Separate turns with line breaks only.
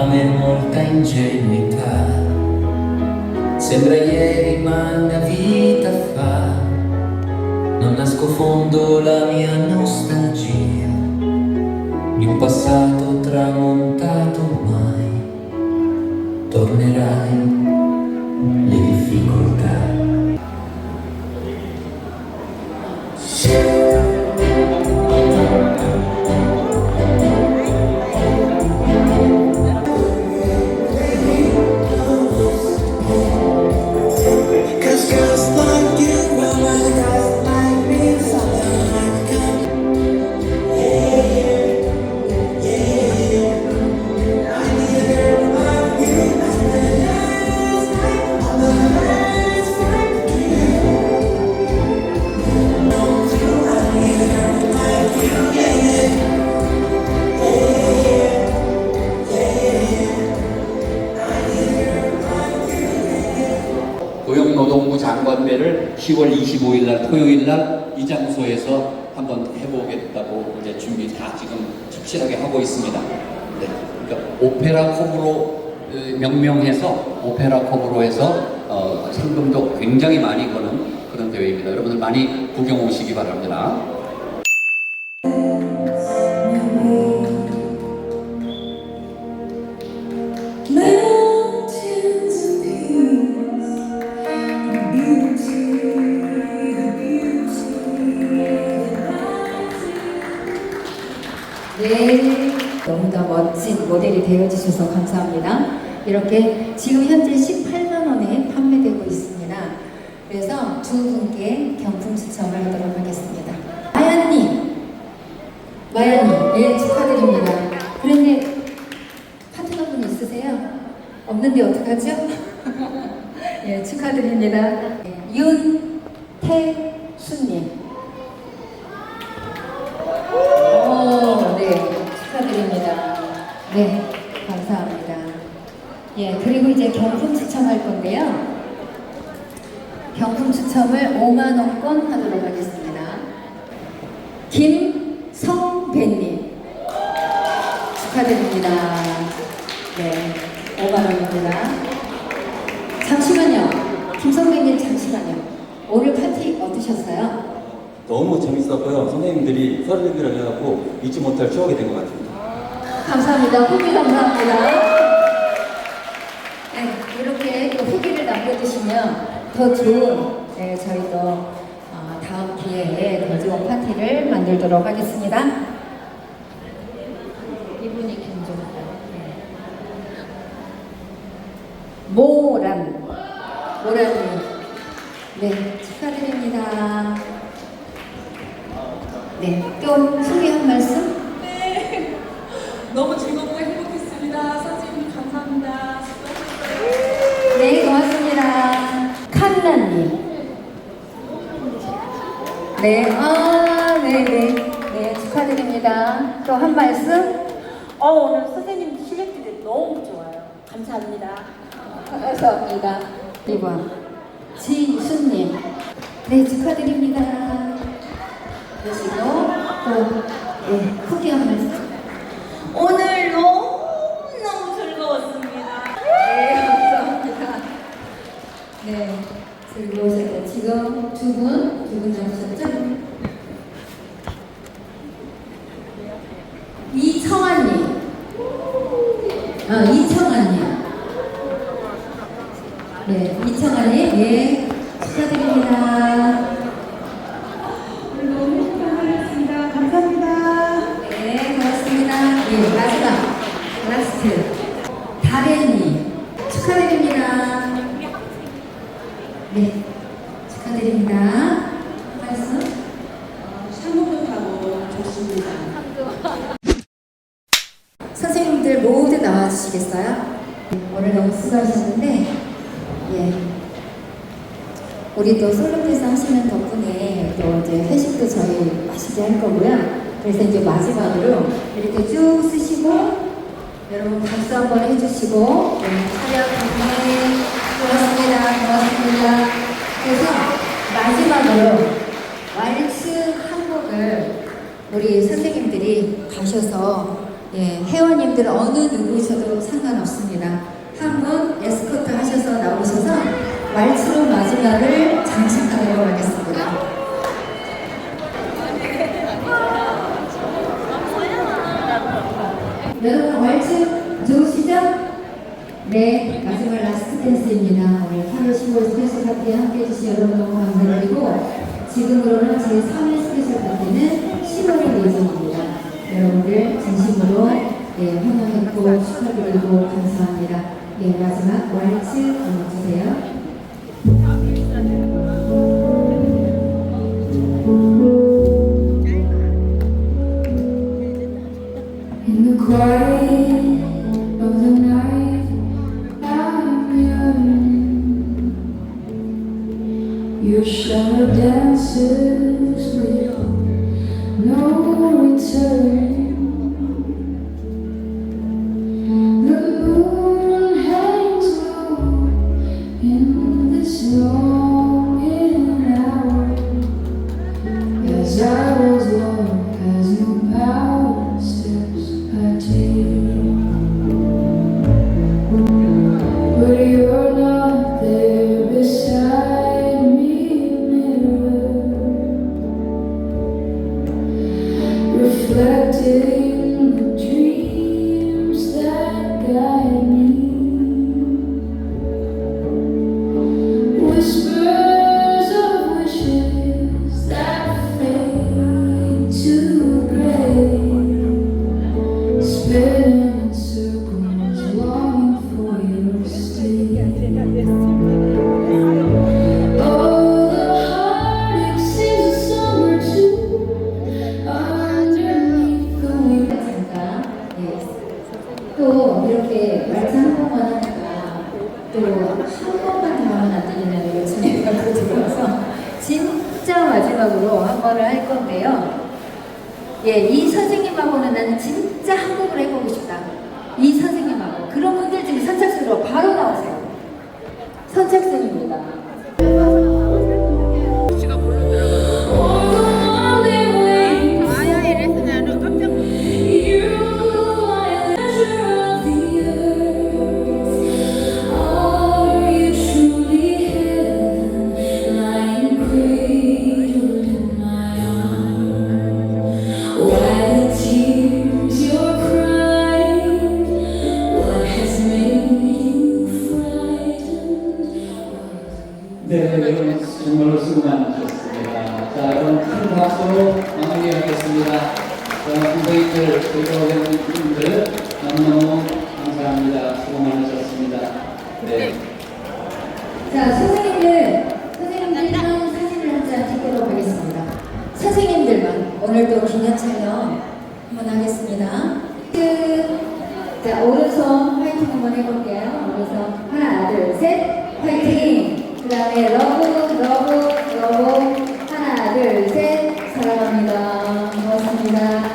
fame molta ingenuità. Sembra ieri ma una vita fa, non nascondo la mia nostalgia di un passato tramontato mai. Tornerai le
10월 25일 날 토요일 날 이 장소에서 한번 해보겠다고 이제 준비 다 지금 착실하게 하고 있습니다. 네. 그러니까 오페라 컵으로 어, 명명해서 오페라 컵으로 해서 어, 상금도 굉장히 많이 거는 그런 대회입니다. 여러분들 많이 구경 오시기 바랍니다.
멋진 모델이 되어주셔서 감사합니다. 이렇게 지금 현재 18만 원에 판매되고 있습니다. 그래서 두 분께 경품 추첨을 하도록 하겠습니다. 마야님, 마야님, 네 축하드립니다. 그런데 파트너분 있으세요? 없는데 어떡하죠? 예, 축하드립니다. 윤태수님. 오, 네, 축하드립니다. 네, 감사합니다. 예, 그리고 이제 경품 추첨할 건데요. 경품 추첨을 5만 원권 하도록 하겠습니다. 김성배님 축하드립니다. 네, 5만 원입니다. 잠시만요, 김성배님 잠시만요. 오늘 파티 어떠셨어요?
너무 재밌었고요. 선생님들이 선생님들이랑 해갖고 잊지 못할 추억이 된 것 같습니다.
감사합니다. 후기 감사합니다. 네, 이렇게 또 후기를 남겨주시면 더 좋은 네, 저희 또 어, 다음 기회에 더 좋은 파티를 만들도록 하겠습니다. 이분이 김종자. 네. 모란. 모란님. 네, 축하드립니다. 네, 또 소개 한 말씀?
네. 너무 즐겁고 행복했습니다. 선생님 감사합니다.
네, 고맙습니다. 칸나님. 네, 아, 네, 네. 네, 축하드립니다. 또 한 말씀?
어, 오늘 선생님 실력들이 너무 좋아요. 감사합니다.
감사합니다. 2번. 지수님. 네, 축하드립니다. 그리고 또, 네, 후기 한 말씀.
오늘 너무너무 즐거웠습니다.
네, 감사합니다. 네, 즐거우셨죠? 지금 두 분, 두 분 남으셨죠? 이청아님. 아, 이청아님. 네, 이청아님, 예, 축하드립니다.
너무 행복했습니다. 감사합니다.
네, 고맙습니다. 예, 마지막, 라스트. 다래님, 축하드립니다. 네, 축하드립니다. 말씀?
샤모도 좋습니다.
선생님들 모두 나와주시겠어요? 오늘 너무 수고하셨는데, 예. 우리 또 솔로패스 하시는 덕분에 또 이제 회식도 저희 맛있게 할 거고요. 그래서 이제 마지막으로 이렇게 쭉 쓰시고, 여러분 박수 한번 해주시고, 네, 촬영 덕분에 고맙습니다. 고맙습니다. 그래서 마지막으로 왈츠 한 곡을 우리 선생님들이 가셔서 예, 회원님
선배님들 어느 누구셔도 상관없습니다. 한분 말치로 마지막을 장식하도록 하겠습니다. 여러분 왈츠 좋으시죠? 네, 마지막 라스트 댄스입니다. 오늘 8월 15일 스페셜 파티에 함께 해 주신 여러분 너무 감사드리고 지금으로는 제 3회 스페셜 파티는 10월에 예정입니다. 여러분들 진심으로 예, 환영했고 축하드리고 감사합니다. 예, 마지막 왈츠 불러주세요. 한 번만 더 하면 안 되겠냐는 요청이 들어서 진짜 마지막으로 한 번을 할 건데요. 예, 이 선생님하고는 나는 진짜 한국을 해보고 싶다. 이 선생님하고 그런 분들 중에 선착순으로 바로 나오세요. 선착순입니다. 오늘도 기념 촬영 한번 하겠습니다. 그, 자, 오른손 화이팅 한번 해볼게요. 오른손 하나, 둘, 셋, 화이팅! 그 다음에 러브, 러브, 러브 하나, 둘, 셋, 사랑합니다. 고맙습니다.